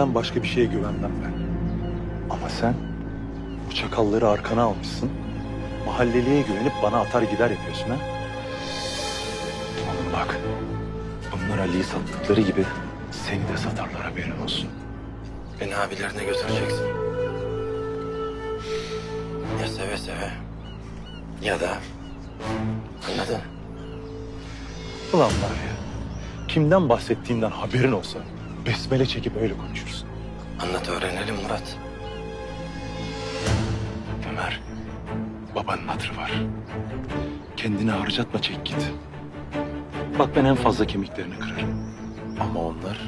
Bileğimden başka bir şeye güvenmem ben. Ama sen bu çakalları arkana almışsın. Mahalleliye güvenip bana atar gider yapıyorsun ha. Oğlum bak, bunlar Ali'yi sattıkları gibi seni de satarlar haberin olsun. Beni abilerine götüreceksin. Ya seve seve ya da anladın. Ulan var ya, kimden bahsettiğinden haberin olsa besmele çekip öyle konuşursun. Anlat öğrenelim Murat. Ömer, babanın hatırı var. Kendini harcatma çek git. Bak ben en fazla kemiklerini kırarım. Ama onlar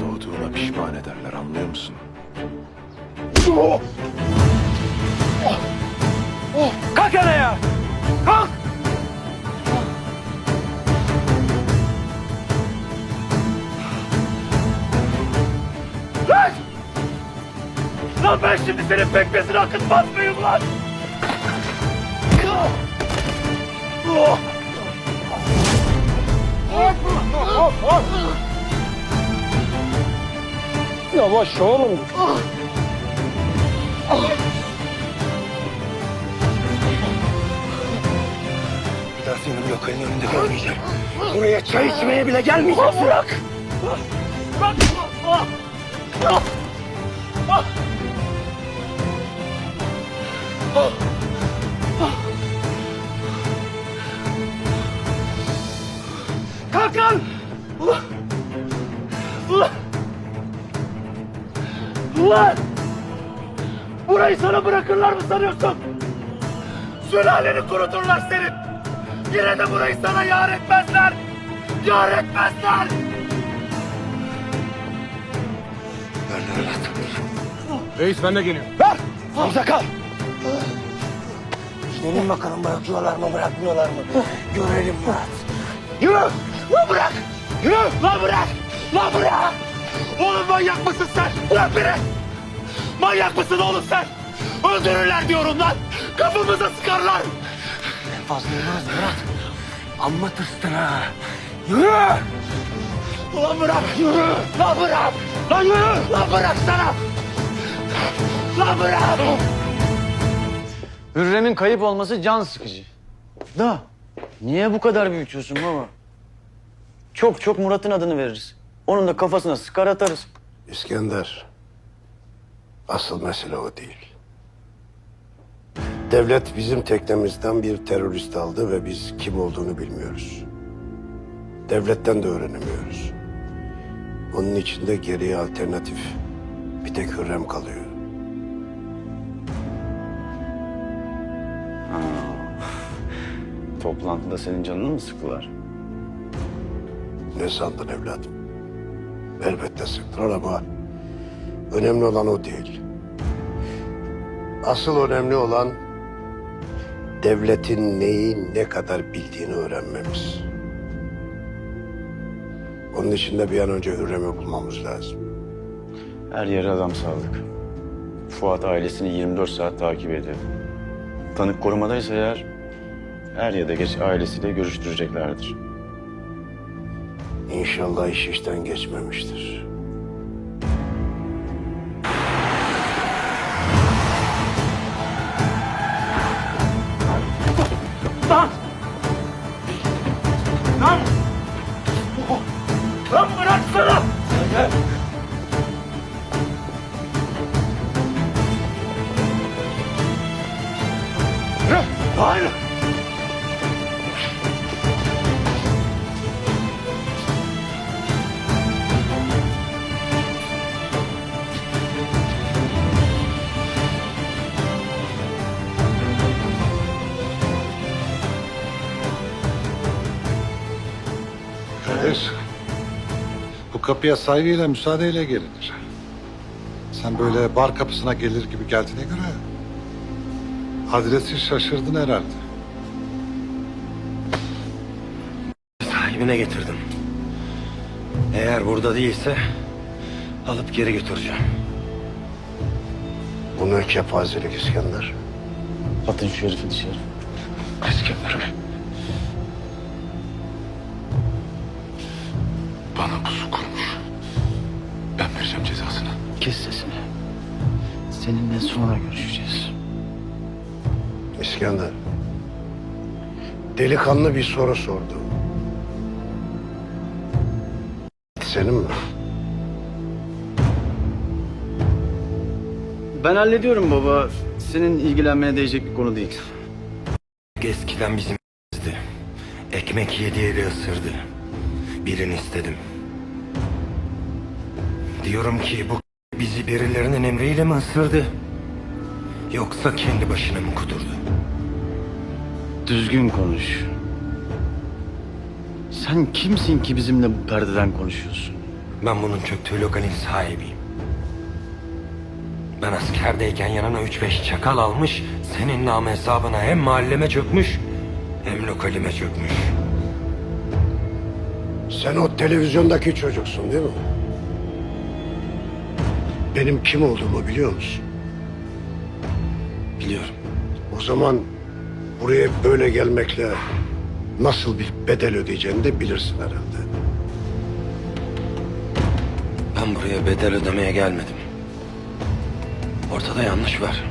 doğduğuna pişman ederler anlıyor musun? Kalk hele ya! Kalk! Ben şimdi senin pekmezini akıtmaz mıyım lan? Yavaş oğlum. Bir daha seni bu lokalin önünde görmeyeceğim. Buraya çay içmeye bile gelmeyeceksin. Bırak! Bırak! Ah! Ah! Ah! Kalk lan! Ulan! Ulan! Ulan! Burayı sana bırakırlar mı sanıyorsun? Sülaleni kuruturlar senin. Yine de burayı sana yar etmezler. Yar etmezler. Ver lan. Reis ben de geliyorum. Ver. Hamza kal. Senin bakalım bırakıyorlar mı bırakmıyorlar mı? Görelim Murat. Yürü. Lan bırak. Yürü. Lan bırak. Lan bırak. Oğlum manyak mısın sen? Lan biri. Manyak mısın oğlum sen? Öldürürler diyorum lan. Kafamıza sıkarlar. Fazla yemez Murat. Amma tırstın ha. Yürü. Lan bırak. Yürü. Lan bırak. Lan yürü. Lan bırak sana. Lan bırak. Hürrem'in kayıp olması can sıkıcı. Da niye bu kadar büyütüyorsun baba? Çok çok Murat'ın adını veririz. Onun da kafasına sıkar atarız. İskender, asıl mesele o değil. Devlet bizim teknemizden bir terörist aldı ve biz kim olduğunu bilmiyoruz. Devletten de öğrenemiyoruz. Onun içinde geriye alternatif bir tek Hürrem kalıyor. Toplantıda senin canını mı sıktılar? Ne sandın evladım? Elbette sıktılar ama önemli olan o değil. Asıl önemli olan devletin neyi ne kadar bildiğini öğrenmemiz. Onun için de bir an önce Hürrem'i bulmamız lazım. Her yere adam saldık. Fuat ailesini 24 saat takip ediyor. Tanık korumadaysa eğer er ya da geç ailesiyle görüştüreceklerdir. İnşallah iş işten geçmemiştir. Lan! Lan! Lan bıraksana! Yürü! Hayır! Kapıya saygıyla, müsaadeyle gelinir. Sen böyle bar kapısına gelir gibi geldiğine göre adresi şaşırdın herhalde. Sahibine getirdim. Eğer burada değilse alıp geri götüreceğim. Bu ne kepazelik İskender? Atın şu herifi dışarı. İskender. Sonra görüşeceğiz. İskender. Delikanlı bir soru sordu. Senin mi? Ben hallediyorum baba. Senin ilgilenmeye değecek bir konu değil. Eskiden bizim Ekmek yedi yeri ısırdı. Birini istedim. Diyorum ki bu bizi birilerinin emriyle mi ısırdı? Yoksa kendi başına mı kudurdu? Düzgün konuş. Sen kimsin ki bizimle bu perdeden konuşuyorsun? Ben bunun çöktüğü lokalin sahibiyim. Ben askerdeyken yanına üç beş çakal almış, senin nam hesabına hem mahalleme çökmüş, hem lokalime çökmüş. Sen o televizyondaki çocuksun değil mi? Benim kim olduğumu biliyor musun? Biliyorum. O zaman buraya böyle gelmekle nasıl bir bedel ödeyeceğini de bilirsin herhalde. Ben buraya bedel ödemeye gelmedim. Ortada yanlış var.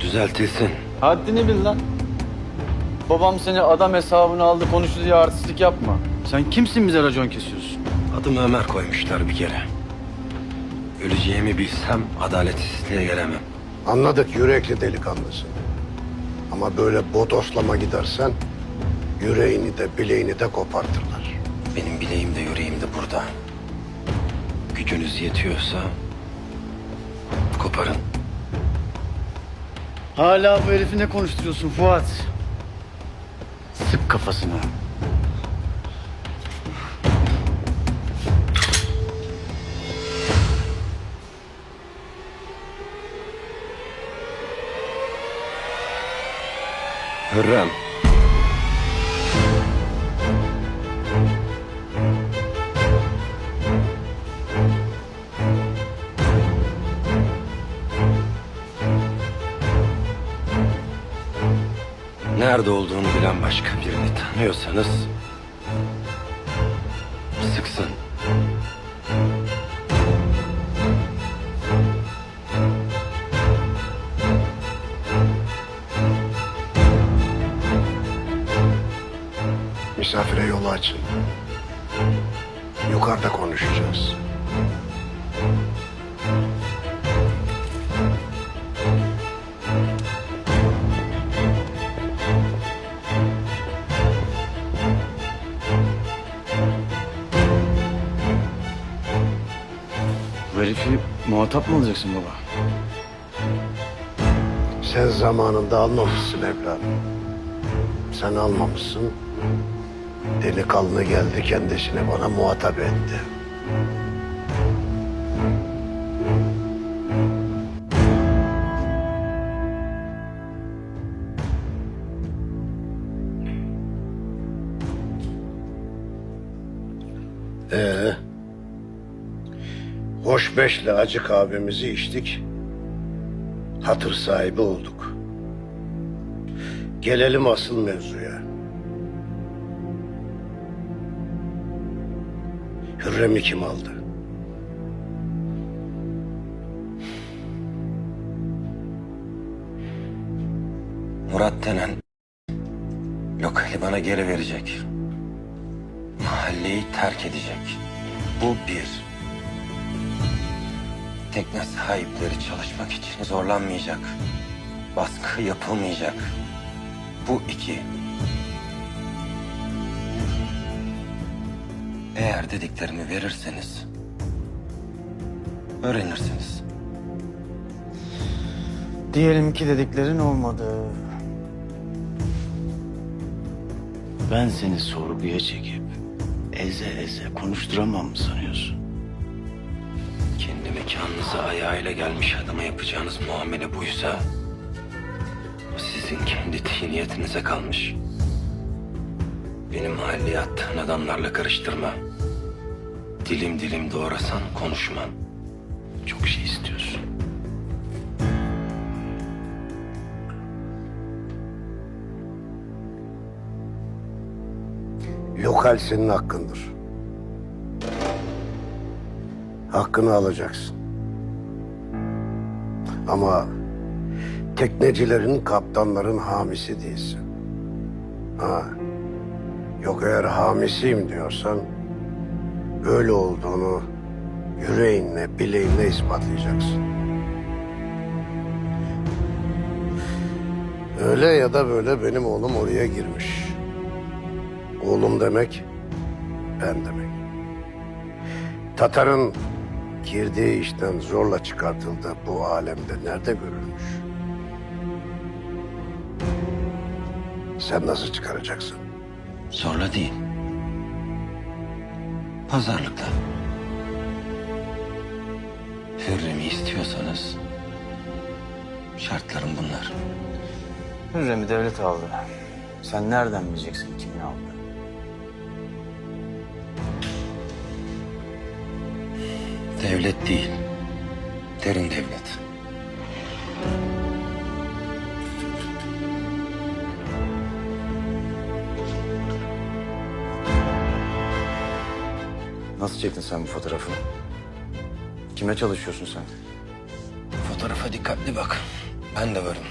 Düzeltilsin. Haddini bil lan. Babam seni adam hesabını aldı konuştu diye artistlik yapma. Sen kimsin bize racon kesiyorsun? Adımı Ömer koymuşlar bir kere. Öleceğimi bilsem adaletsizliğe gelemem. Anladık yürekli delikanlısın. Ama böyle bodoslama gidersen yüreğini de bileğini de kopartırlar. Benim bileğim de yüreğim de burada. Gücünüz yetiyorsa koparın. Hala bu herifi ne konuşturuyorsun Fuat? Sık kafasına. Hürrem. Nerede olduğunu bilen başka birini tanıyorsanız Misafire yolu açın. Yukarıda konuşacağız. Bu herifi muhatap mı alacaksın baba? Sen zamanında almamışsın evladım. Sen almamışsın. Delikanlı geldi kendisini bana muhatap etti. Ee, hoş beşle acı kahvemizi içtik. Hatır sahibi olduk. Gelelim asıl mevzuya. Hürrem'i kim aldı? Murat denen lokali bana geri verecek. Mahalleyi terk edecek. Bu bir. Tekne sahipleri çalışmak için zorlanmayacak. Baskı yapılmayacak. Bu iki. Eğer dediklerimi verirseniz öğrenirsiniz. Diyelim ki dediklerin olmadı. Ben seni sorguya çekip eze eze konuşturamam mı sanıyorsun? Kendi mekanınıza ayağıyla gelmiş adama yapacağınız muamele buysa... sizin kendi tiniyetinize kalmış. Benim mahalleye adamlarla karıştırma. Dilim dilim doğrasan konuşmam. Çok şey istiyorsun. Lokal senin hakkındır. Hakkını alacaksın. Ama teknecilerin, kaptanların hamisi değilsin. Ha. Yok eğer hamisiyim diyorsan öyle olduğunu yüreğinle, bileğinle ispatlayacaksın. Öyle ya da böyle benim oğlum oraya girmiş. Oğlum demek ben demek. Tatar'ın girdiği işten zorla çıkartıldığı bu alemde nerede görülmüş? Sen nasıl çıkaracaksın? Zorla değil. Pazarlıkla. Hürrem'i istiyorsanız şartlarım bunlar. Hürrem'i devlet aldı. Sen nereden bileceksin kimin aldı? Devlet değil. Derin devlet. Nasıl çektin sen bu fotoğrafı? Kime çalışıyorsun sen? Fotoğrafa dikkatli bak. Ben de varım.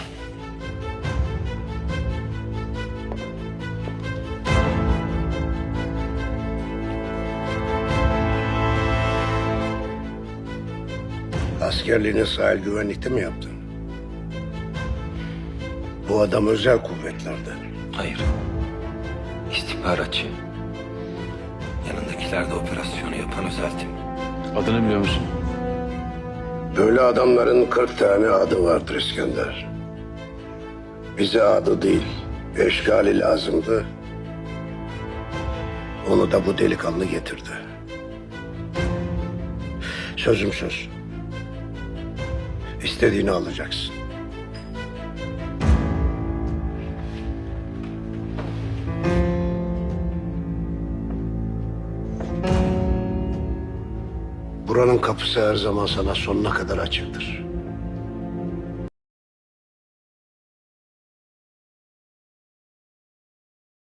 Askerliğini sahil güvenlikte mi yaptın? Bu adam özel kuvvetlerden. Hayır. İstihbaratçı. Yanındakiler de operasyonu yapan özel tim. Adını biliyor musun? Böyle adamların 40 tane adı vardır İskender. Bize adı değil, eşgali lazımdı. Onu da bu delikanlı getirdi. Sözüm söz. İstediğini alacaksın. Kapısı her zaman sana sonuna kadar açıktır.